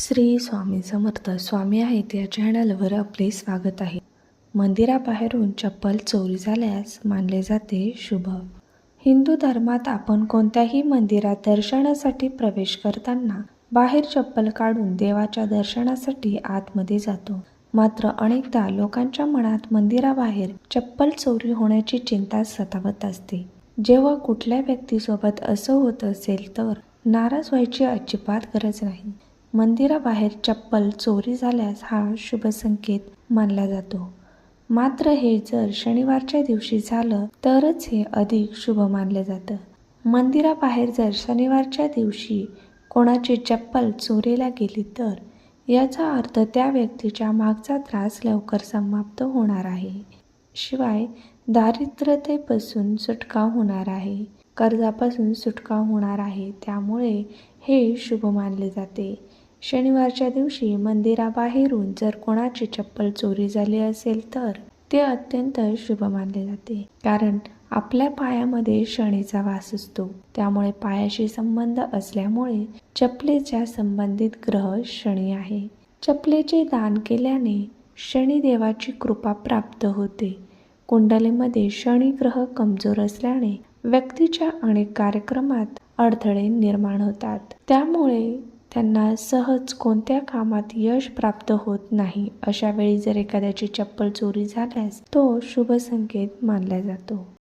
श्री स्वामी समर्थ. स्वामी आहेत या चॅनलवर आपले स्वागत आहे. मंदिराबाहेरून चप्पल चोरी झाल्यास मानले जाते शुभ. हिंदू धर्मात आपण कोणत्याही मंदिरात दर्शनासाठी प्रवेश करताना बाहेर चप्पल काढून देवाच्या दर्शनासाठी आतमध्ये जातो. मात्र अनेकदा लोकांच्या मनात मंदिराबाहेर चप्पल चोरी होण्याची चिंता सतावत असते. जेव्हा कुठल्या व्यक्तीसोबत असं होत असेल तर नाराज व्हायची अजिबात गरज नाही. मंदिराबाहेर चप्पल चोरी झाल्यास हा शुभ संकेत मानला जातो. मात्र हे जर शनिवारच्या दिवशी झालं तरच हे अधिक शुभ मानलं जातं. मंदिराबाहेर जर शनिवारच्या दिवशी कोणाची चप्पल चोरीला गेली तर याचा अर्थ त्या व्यक्तीच्या मागचा त्रास लवकर समाप्त होणार आहे. शिवाय दारिद्र्यतेपासून सुटका होणार आहे. कर्जापासून सुटका होणार आहे. त्यामुळे हे शुभ मानले जाते. शनिवारच्या दिवशी मंदिराबाहेरून जर कोणाची चप्पल चोरी झाली असेल तर ते अत्यंत शुभ मानले जाते. कारण आपल्या पायामध्ये शनीचा वास असतो. त्यामुळे पायाशी संबंध असल्यामुळे चपलेच्या संबंधित ग्रह शनी आहे. चपलेचे दान केल्याने शनिदेवाची कृपा प्राप्त होते. कुंडलीमध्ये शनी ग्रह कमजोर असल्याने व्यक्तीच्या अनेक कार्यक्रमात अडथळे निर्माण होतात. त्यामुळे त्यांना सहज कोणत्या कामात यश प्राप्त होत नाही अशा वेळी जर एखाद्याची चप्पल चोरी झाल्यास तो शुभ संकेत मानला जातो.